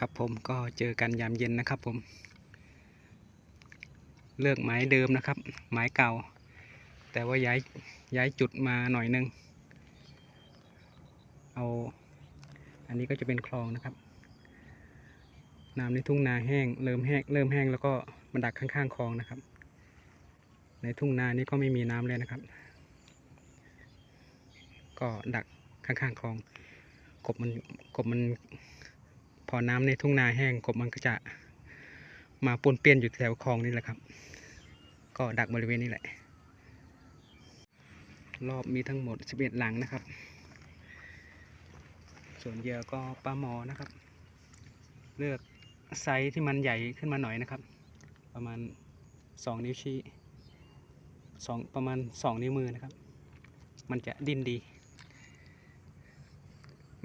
ครับผมก็เจอกันยามเย็นนะครับผม เลือกไม้เดิมนะครับ ไม้เก่า แต่ว่าย้ายย้ายจุดมาหน่อยนึง เอา อันนี้ก็จะเป็นคลองนะครับน้ำในทุ่งนาแห้งเริ่มแห้งเริ่มแห้งแล้วก็มันดักข้างๆคลองนะครับ ในทุ่งนานี้ก็ไม่มีน้ำเลยนะครับ ก็ดักข้างๆคลองกบมันกบมัน พอน้ำในทุ่งนาแห้งกบมันก็จะมาปนเปี้ยนอยู่แถวคลองนี่แหละครับ ก็ดักบริเวณนี้แหละ รอบมีทั้งหมด 11 หลังนะครับ ส่วนเยื่อก็ปลาหมอนะครับ เลือกไซส์ที่มันใหญ่ขึ้นมาหน่อยนะครับ ประมาณ 2 นิ้วชี้สองประมาณ 2 นิ้วมือนะครับ มันจะดิ้นดี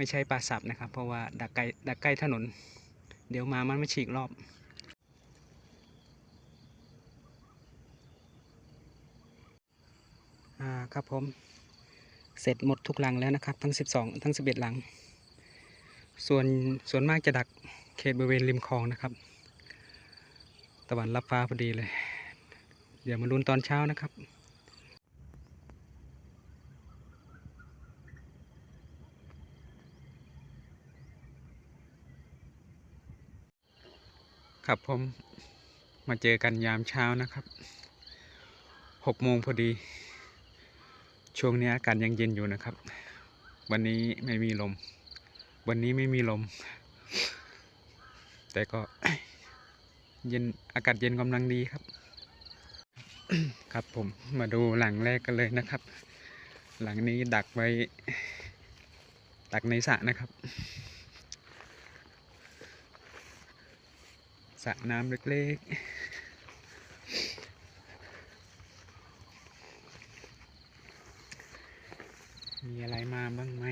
ไม่ใช่ปลาสับนะครับ เพราะว่าดักไกลดักใกล้ถนน เดี๋ยวมามันไม่ฉีกรอบอ่าครับผมเสร็จหมดทุกหลังแล้วนะครับ ทั้ง 12 ทั้ง 11 หลัง ส่วนส่วนมากจะดักเขตบริเวณริมคลองนะครับ ตะวันรับฟ้าพอดีเลย เดี๋ยวมาลุ้นตอนเช้านะครับ ครับผมมาเจอกันยามเช้านะครับหกโมงพอดี ช่วงนี้อากาศยังเย็นอยู่นะครับ วันนี้ไม่มีลม วันนี้ไม่มีลม แต่ก็เย็นอากาศเย็นกำลังดีครับ ครับผมมาดูหลังแรกกันเลยนะครับ หลังนี้ดักไว้ ดักในสระนะครับ สระน้ำเล็กๆ มีอะไรมาบ้างไหม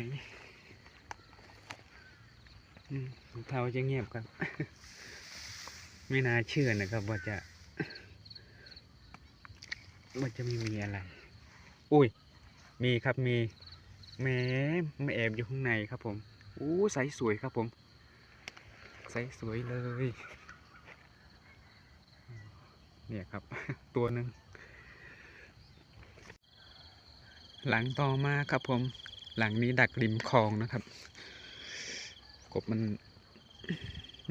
อืมเทาจะเงียบครับ ไม่น่าเชื่อนะครับ ว่าจะ ว่าจะไม่มีอะไร อุ้ย มีครับมีแหม้มาแอบอยู่ข้างในครับผมอู้ใสสวยครับผมใสสวยเลย เนี่ยครับ ตัวหนึ่งหลังต่อมาครับผม หลังนี้ดักริมคลองนะครับ กบมัน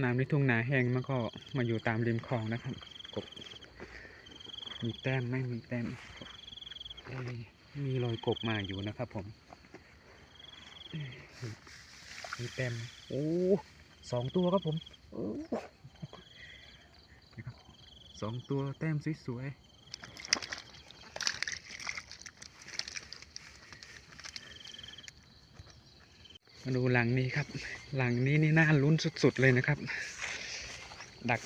น้ำในทุ่งนาแห้งมันก็มาอยู่ตามริมคลองนะครับ กบ มีแต้มไม่มีแต้มมีรอยกบมาอยู่นะครับผมมีแต้มโอ้สองตัวครับผมโอ้ สองตัวแต้มสวยๆมาดูหลังนี้ครับ หลังนี้นี่น่าลุ้นสุดๆเลยนะครับ ดัก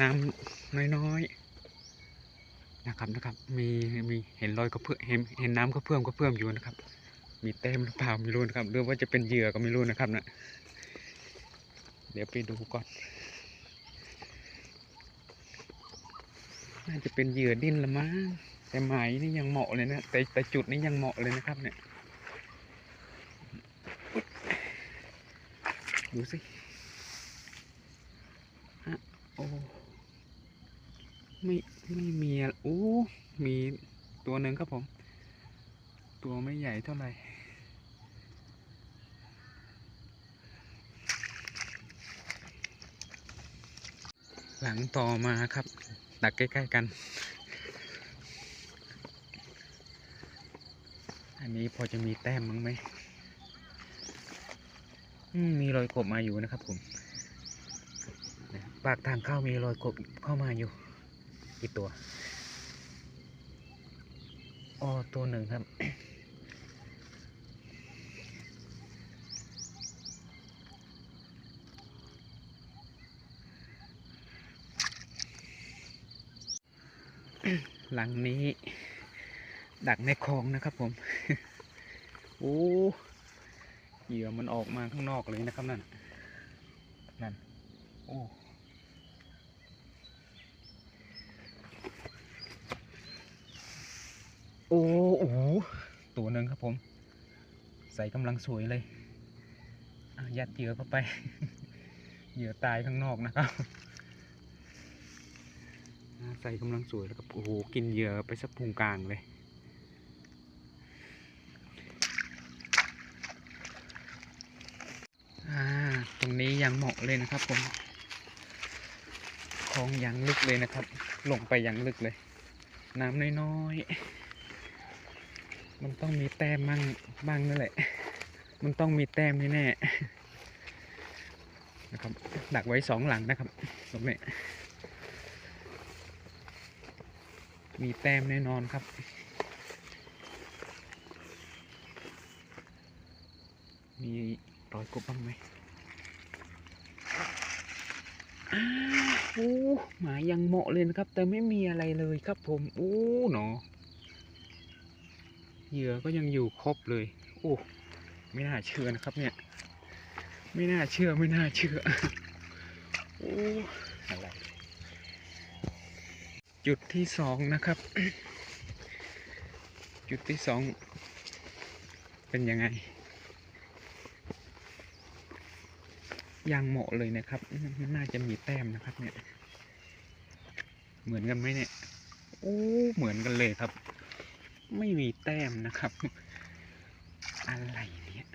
น้ำน้อยๆนะครับนะครับ มีมีเห็นรอยกระเพื่อเห็นเห็นน้ำกระเพื่อมกระเพื่อมอยู่นะครับ มีแต้มหรือเปล่าไม่รู้นะครับหรือว่าจะเป็นเหยื่อก็ไม่รู้นะครับนะเดี๋ยวไปดูก่อน น่าจะเป็นเหยื่อดิ้นละมั้งแต่หมายนี่ยังเหมาะเลยนะแต่แต่จุดนี้ยังเหมาะเลยนะครับ เนี่ย ดูสิฮะโอ้ไม่ไม่มีอะโอ้มีตัวหนึ่งครับผม ตัวไม่ใหญ่เท่าไหร่หลังต่อมาครับ นักใกล้ๆกัน อันนี้พอจะมีแต้มมั้งไหมมีรอยกบมาอยู่นะครับผมปากทางเข้ามีรอยกบเข้ามาอยู่กี่ตัวอ๋อตัวหนึ่งครับ หลังนี้ ดักในคลองนะครับผม โอ้เหยื่อมันออกมาข้างนอกเลยนะครับนั่น นั่น โอ้โอ้โหตัวหนึ่งครับผม ใส่กำลังสวยเลยยัดเหยื่อเข้าไป เหยื่อตายข้างนอกนะครับ ใส่กำลังสวยแล้วก็โอ้โหกินเหยื่อไปสักพุงกลางเลยตรงนี้ยังเหมาะเลยนะครับผมคลองยังลึกเลยนะครับ ลงไปยังลึกเลย น้ำน้อยๆ มันต้องมีแต้มบ้างบ้างนั่นแหละ มันต้องมีแต้มแน่ๆนะครับ ดักไว้สองหลังนะครับตรงนี้ มีแต้มแน่นอนครับ มีรอยกบบ้างไหมอ้าวโอ้หมายังเหมาะเลยนะครับ แต่ไม่มีอะไรเลยครับผมโอ้หนอเหยื่อก็ยังอยู่ครบเลย โอ้ไม่น่าเชื่อนะครับเนี่ย ไม่น่าเชื่อไม่น่าเชื่อโอ้อะไร จุดที่สองนะครับ จุดที่สองเป็นยังไงยังเหมาะเลยนะครับ มันน่าจะมีแต้มนะครับ เนี่ย เหมือนกันไหมเนี่ย โอ้ เหมือนกันเลยครับ ไม่มีแต้มนะครับ อะไรเนี่ย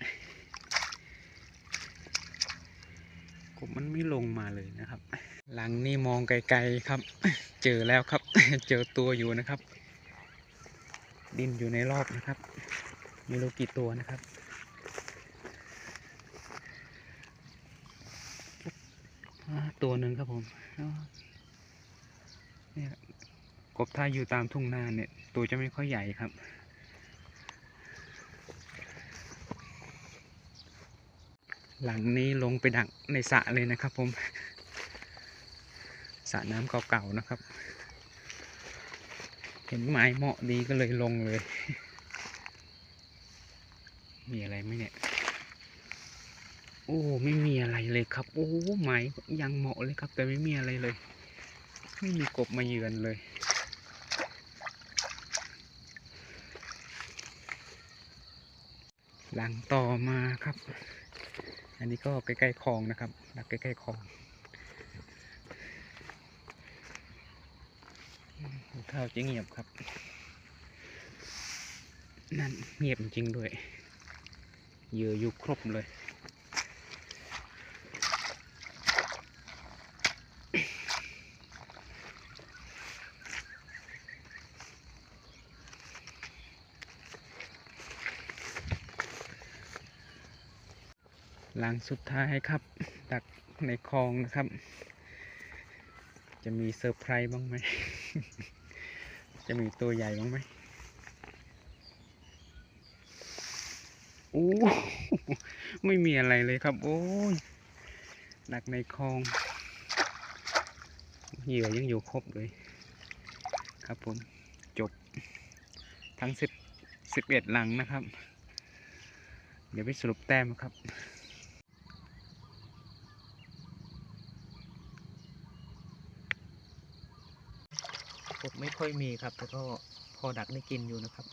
กบมันไม่ลงมาเลยนะครับ หลังนี่มองไกลๆครับ เจอแล้วครับ เจอตัวอยู่นะครับ ดินอยู่ในรอบนะครับไม่รู้กี่ตัวนะครับตัวหนึ่งครับผมเนี่ยกบถ้าอยู่ตามทุ่งนาเนี่ย ตัวจะไม่ค่อยใหญ่ครับ หลังนี้ลงไปดักในสระเลยนะครับผม สระน้ำเก่าๆนะครับ เห็นไม้เหมาะดีก็เลยลงเลย มีอะไรไหมเนี่ย โอ้ไม่มีอะไรเลยครับ โอ้ไม้ยังเหมาะเลยครับ แต่ไม่มีอะไรเลย ไม่มีกบมาเยือนเลยหลังต่อมาครับ อันนี้ก็ใกล้ๆคลองนะครับดักใกล้ๆคลองอืม ข้าวจะเงียบครับ นั่นเงียบจริงด้วยเยื่ออยู่ครบเลยหลังสุดท้ายครับ ดักในคลองนะครับ จะมีเซอร์ไพรส์บ้างไหม จะมีตัวใหญ่บ้างไหมโอ้ไม่มีอะไรเลยครับ โอ้ยดักในคลอง เหยื่อยังอยู่ครบเลย ครับผม จบ ทั้งสิบสิบเอ็ดหลังนะครับ เดี๋ยวไปสรุปแต้มครับ ไม่ค่อยมีครับ แต่ก็พอดักได้กินอยู่นะครับ